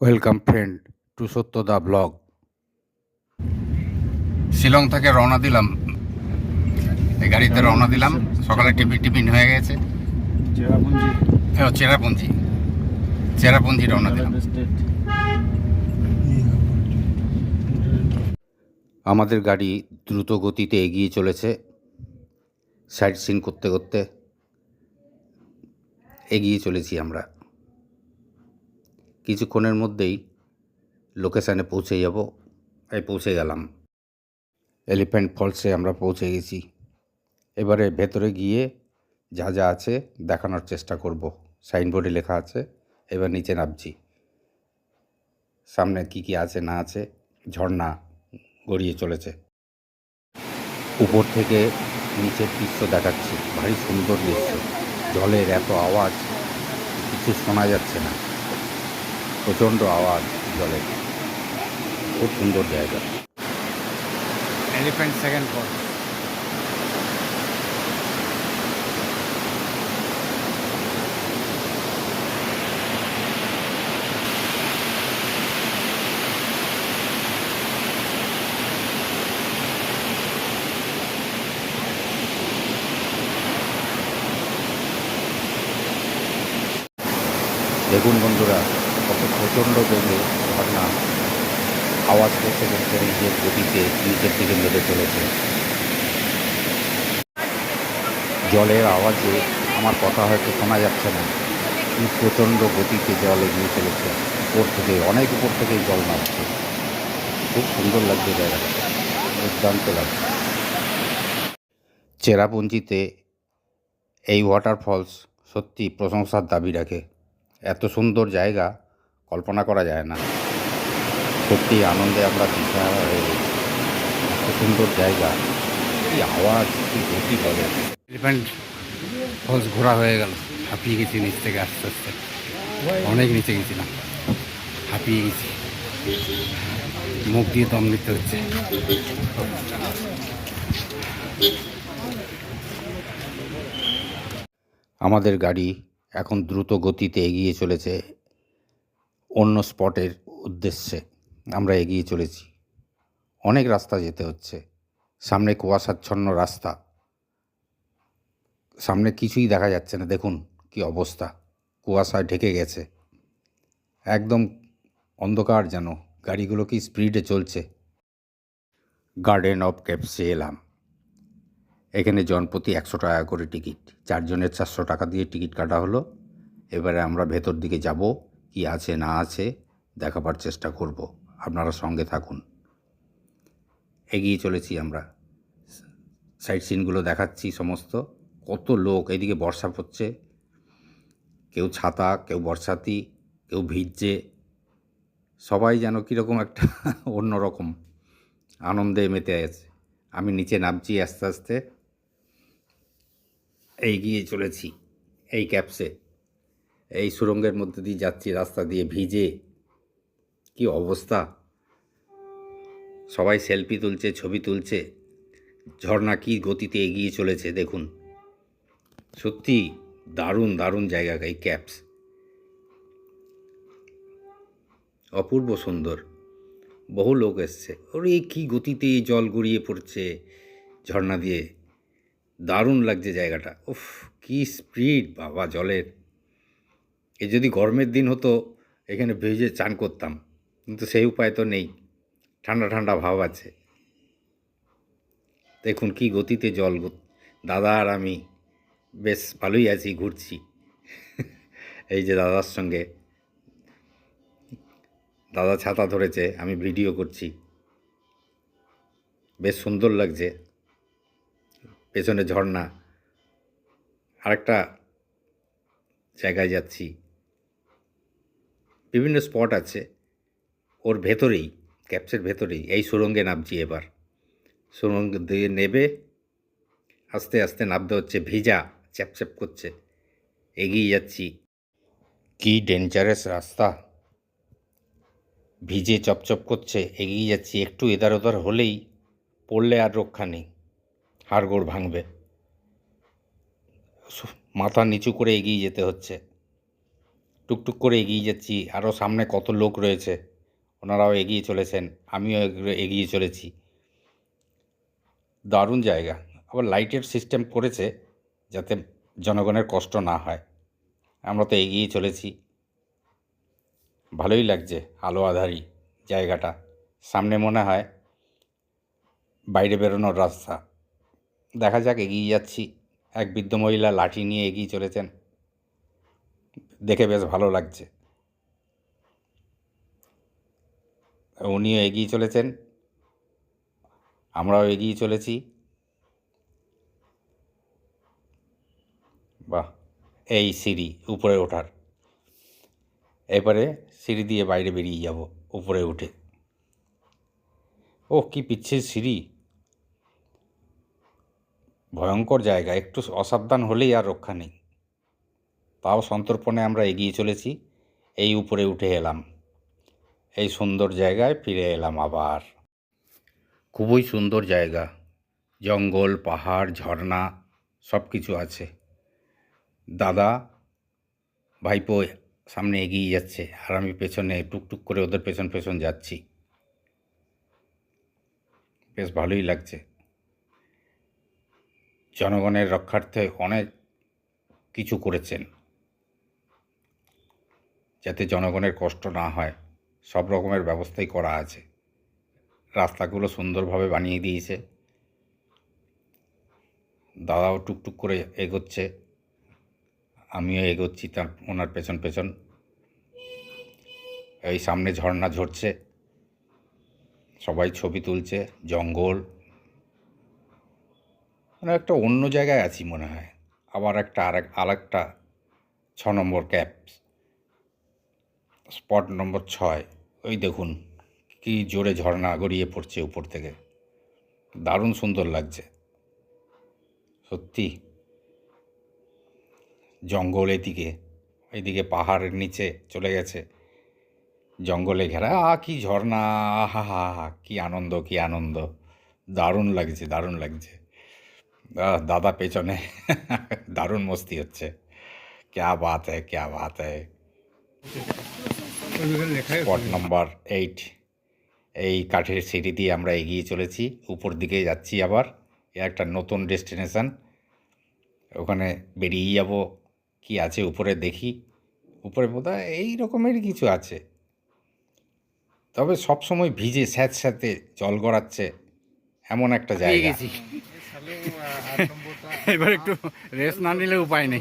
Welcome friend to সত্যদা blog. Shillong থেকে রওনা দিলাম। এই গাড়িতে রওনা দিলাম। সকালে টিফিন টিফিন হয়ে গেছে। ও, চেরাপুঞ্জি। চেরাপুঞ্জি রওনা দিলাম। আমাদের গাড়ি দ্রুত গতিতে এগিয়ে চলেছে। সাইড সিন করতে করতে এগিয়ে চলেছি আমরা। কিছুক্ষণের মধ্যেই লোকেশানে পৌঁছে যাব। এই পৌঁছে গেলাম। এলিফ্যান্ট ফলসে আমরা পৌঁছে গেছি। এবারে ভেতরে গিয়ে যা যা আছে দেখানোর চেষ্টা করব। সাইনবোর্ডে লেখা আছে, এবার নিচে নামছি। সামনে কি কি আছে না আছে, ঝর্ণা গড়িয়ে চলেছে। উপর থেকে নিচের দৃশ্য দেখাচ্ছি। ভারী সুন্দর দৃশ্য। জলের এত আওয়াজ, কিছু শোনা যাচ্ছে না। প্রচণ্ড আওয়াজ জলের খুব সুন্দর জায়গা। এলিফ্যান্ট সেকেন্ড ফল দেখুন বন্ধুরা প্রচণ্ড বেগে ঝর্ণা আওয়াজ করতে করতে নিজের গতিতে নিচের দিকে নেমে চলেছে। জলের আওয়াজে আমার কথা হয়তো শোনা যাচ্ছে না, কিন্তু প্রচণ্ড গতিতে জল এগিয়ে চলেছে। উপর থেকে, অনেক উপর থেকেই জল নামছে। খুব সুন্দর লাগছে জায়গাটা। দুর্দান্ত লাগছে। চেরাপুঞ্জিতে এই ওয়াটারফলস সত্যি প্রশংসার দাবি রাখে। এত সুন্দর জায়গা কল্পনা করা যায় না। সত্যি আনন্দে আমরা দিশা হয়ে গেছি। এত সুন্দর জায়গা। কি আওয়াজ কি গতি বলে এলিফ্যান্ট ফলস ঘোরা হয়ে গেল। হাঁপিয়ে গেছি নিচ থেকে আস্তে আস্তে। অনেক নিচে গেছিলাম। হাঁপিয়ে গেছি। মুখ দিয়ে দম নিতে হচ্ছে। আমাদের গাড়ি এখন দ্রুত গতিতে এগিয়ে চলেছে। অন্য স্পটের উদ্দেশ্যে আমরা এগিয়ে চলেছি। অনেক রাস্তা যেতে হচ্ছে। সামনে কুয়াশাচ্ছন্ন রাস্তা। সামনে কিছুই দেখা যাচ্ছে না। দেখুন কি অবস্থা। কুয়াশায় ঢেকে গেছে। একদম অন্ধকার যেন। গাড়িগুলো কি স্পিডে চলছে। গার্ডেন অফ ক্যাপসে এলাম। এখানে জনপ্রতি একশো টাকা করে টিকিট। চারজনের চারশো টাকা দিয়ে টিকিট কাটা হলো। এবারে আমরা ভেতর দিকে যাব। কি আছে, না আছে, দেখাবার চেষ্টা করব। আপনারা সঙ্গে থাকুন। এগিয়ে চলেছি আমরা। সাইড সিনগুলো দেখাচ্ছি সমস্ত। কত লোক এইদিকে বর্ষা পড়ছে। কেউ ছাতা, কেউ বর্ষাতি, কেউ ভিজছে। সবাই যেন কীরকম একটা অন্যরকম আনন্দে মেতে আছে। আমি নিচে নামছি আস্তে আস্তে। এগিয়ে চলেছি এই ক্যাপসে। এই সুরঙ্গের মধ্যে দিয়ে যাচ্ছি, রাস্তা দিয়ে ভিজে। কি অবস্থা? সবাই সেলফি তুলছে, ছবি তুলছে। ঝর্ণা কি গতিতে এগিয়ে চলেছে, দেখুন। সত্যি দারুণ দারুণ জায়গা এই ক্যাপস। অপূর্ব সুন্দর। বহু লোক এসছে। ওরে, কি গতিতে জল গড়িয়ে পড়ছে ঝর্ণা দিয়ে। দারুণ লাগছে জায়গাটা। উফ, কি স্পিড, বাবা, জলের। এ যদি গরমের দিন হতো, এখানে ভেজে চান করতাম। কিন্তু সেই উপায় তো নেই। ঠান্ডা ঠান্ডা ভাব আছে। দেখুন কি গতিতে জল দাদা আর আমি বেশ ভালোই আছি, ঘুরছি। এই যে দাদার সঙ্গে। দাদা ছাতা ধরেছে, আমি ভিডিও করছি। বেশ সুন্দর লাগছে। পেছনে ঝর্ণা। আরেকটা জায়গায় যাচ্ছি। বিভিন্ন স্পট আছে, ওর ভেতরেই, ক্যাপসের ভেতরেই, এই সুরঙ্গে নামছি এবার। সুরঙ্গ দিয়ে নেবে, আস্তে আস্তে নামতে হচ্ছে, ভিজা চ্যাপচ্যাপ করছে। এগিয়ে যাচ্ছি। কি ডেঞ্জারাস রাস্তা। ভিজে চপচপ করছে, এগিয়ে যাচ্ছি, একটু এদার ওদার হলেই পড়লে আর রক্ষা নেই, হাড়গোড় ভাঙবে। মাথা নিচু করে এগিয়ে যেতে হচ্ছে। টুকটুক করে এগিয়ে যাচ্ছি। আরও সামনে কত লোক রয়েছে? ওনারাও এগিয়ে চলেছেন। আমিও এগ- এগিয়ে চলেছি। দারুণ জায়গা। আবার লাইটের সিস্টেম করেছে যাতে জনগণের কষ্ট না হয়। আমরা তো এগিয়ে চলেছি। ভালোই লাগছে আলো আধারি জায়গাটা। সামনে মনে হয় বাইরে বেরোনোর রাস্তা। দেখা যাক এগিয়ে যাচ্ছি। এক বৃদ্ধ মহিলা লাঠি নিয়ে এগিয়ে চলেছেন। দেখে বেশ ভালো লাগছে। উনিও এগিয়ে চলেছেন। আমরাও এগিয়ে চলেছি। বাহ, এই সিঁড়ি উপরে ওঠার। এবারে সিঁড়ি দিয়ে বাইরে বেরিয়ে যাব, উপরে উঠে। ও কি পিচ্ছিল সিঁড়ি। ভয়ঙ্কর জায়গা, একটু অসাবধান হলেই আর রক্ষা নেই। তাও সন্তর্পণে আমরা এগিয়ে চলেছি, এই উপরে উঠে এলাম। এই সুন্দর জায়গায় ফিরে এলাম আবার। খুবই সুন্দর জায়গা। জঙ্গল, পাহাড়, ঝর্ণা সব কিছু আছে। দাদা, ভাইপো সামনে এগিয়ে যাচ্ছে আর আমি পেছনে টুকটুক করে ওদের পেছন পেছন যাচ্ছি। বেশ ভালোই লাগছে। জনগণের রক্ষার্থে অনেক কিছু করেছেন। যাতে জনগণের কষ্ট না হয়। সব রকমের ব্যবস্থাই করা আছে। রাস্তাগুলো সুন্দরভাবে বানিয়ে দিয়েছে। দাদাও টুকটুক করে এগোচ্ছে। আমিও এগোচ্ছি তার, ওনার পেছন পেছন। এই সামনে ঝর্ণা ঝরছে। সবাই ছবি তুলছে, জঙ্গল। মানে একটা অন্য জায়গায় আছি মনে হয়। আবার একটা আরেক, আরেকটা ছ নম্বর ক্যাপ স্পট নম্বর ছয়। ওই দেখুন, কি জোরে ঝর্ণা গড়িয়ে পড়ছে উপর থেকে। দারুণ সুন্দর লাগছে। সত্যি। জঙ্গল এদিকে এদিকে পাহাড়ের নিচে চলে গেছে। জঙ্গলে ঘেরা, আ, কি ঝর্ণা হা হা হা, কি আনন্দ কি আনন্দ। দারুণ লাগছে দারুণ লাগছে। দাদা পেছনে, দারুণ মস্তি হচ্ছে। ক্যা বাত হ্যায়, ক্যা বাত হ্যায়। Spot number eight. এই কাঠের সিঁড়ি দিয়ে আমরা এগিয়ে চলেছি। উপর দিকে যাচ্ছি আবার। এ একটা নতুন ডেস্টিনেশান। ওখানে বেরিয়ে যাব। কি আছে উপরে দেখি। উপরে বোধহয় এই রকমেরই কিছু আছে। তবে সব সময় ভিজে স্যাঁত স্যাঁতে জল গড়াচ্ছে এমন একটা জায়গা। গেছি। এবার একটু রেস্ট না নিলে উপায় নেই।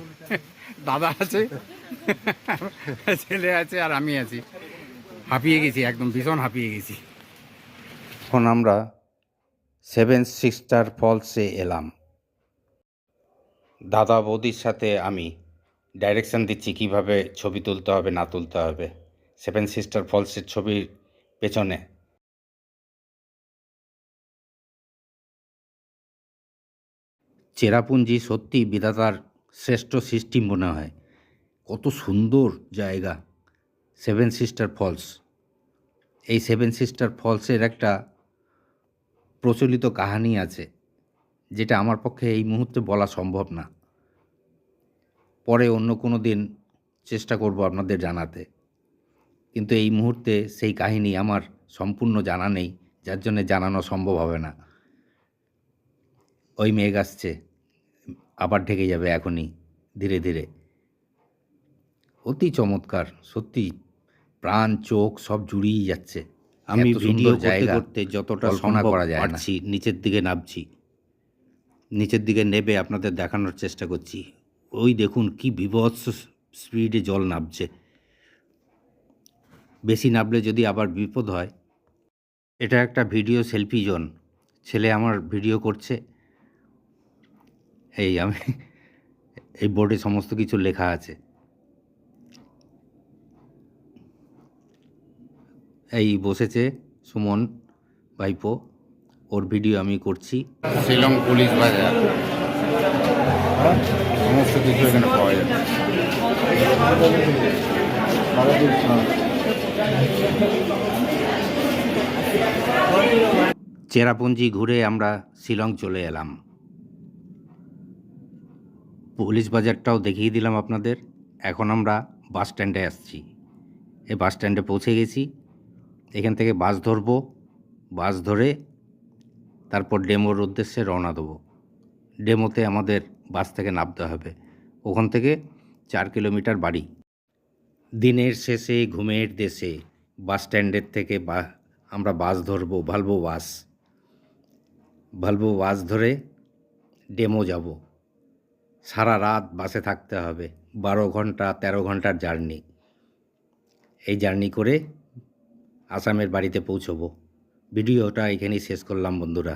দাদা আছে। ছেলে আছে আর আমি আছি। হাঁপিয়ে গেছি, একদম ভীষণ হাঁপিয়ে গেছি। এখন আমরা সেভেন সিস্টার ফলসে এলাম। দাদা বৌদির সাথে আমি ডাইরেকশন দিচ্ছি কীভাবে ছবি তুলতে হবে, না তুলতে হবে। সেভেন সিস্টার ফলসের ছবির পেছনে। চেরাপুঞ্জি সত্যি বিধাতার শ্রেষ্ঠ সৃষ্টি মনে হয়। কত সুন্দর জায়গা সেভেন সিস্টার ফলস এই সেভেন সিস্টার ফলসের একটা প্রচলিত কাহিনী আছে, যেটা আমার পক্ষে এই মুহূর্তে বলা সম্ভব না। পরে অন্য কোনো দিন চেষ্টা করব আপনাদের জানাতে। কিন্তু এই মুহূর্তে সেই কাহিনী আমার সম্পূর্ণ জানা নেই, যার জন্য জানানো সম্ভব হবে না। ওই মেঘ আসছে, আবার ঢেকে যাবে এখনই, ধীরে ধীরে। অতি চমৎকার সত্যি। প্রাণ চোখ সব জুড়িয়ে যাচ্ছে। আমি ভিডিও করতে জায়গা করতে যতটা সম্ভব করা যায়। পারছি নিচের দিকে নামছি। নিচের দিকে নেবে আপনাদের দেখানোর চেষ্টা করছি। ওই দেখুন কি বিভৎস স্পিডে জল নামছে। বেশি নামলে যদি আবার বিপদ হয় এটা একটা ভিডিও সেলফি জোন। ছেলে আমার ভিডিও করছে। এই আমি এই বোর্ডে সমস্ত কিছু লেখা আছে। এই বসেছে সুমন ভাইপো। ওর ভিডিও আমি করছি। শিলং পুলিশ বাজার। সমস্ত কিছু এখানে পাওয়া যায় চেরাপুঞ্জি ঘুরে আমরা শিলং চলে এলাম। পুলিশ বাজারটাও দেখিয়ে দিলাম আপনাদের। এখন আমরা বাস স্ট্যান্ডে আসছি। এই বাস স্ট্যান্ডে পৌঁছে গেছি। এখান থেকে বাস ধরবো, বাস ধরে তারপর ডেমোর উদ্দেশ্যে রওনা দেবো। ডেমোতে আমাদের বাস থেকে নামতে হবে। ওখান থেকে চার কিলোমিটার বাড়ি। দিনের শেষে, ঘুমের দেশে বাস স্ট্যান্ডের থেকে বা, আমরা বাস ধরবো, ভালভো বাস। ভালভো বাস ধরে ডেমো যাব। সারা রাত বাসে থাকতে হবে। বারো ঘণ্টা, তেরো ঘণ্টার জার্নি। এই জার্নি করে আসামের বাড়িতে পৌঁছবো। ভিডিওটা এখানেই শেষ করলাম বন্ধুরা।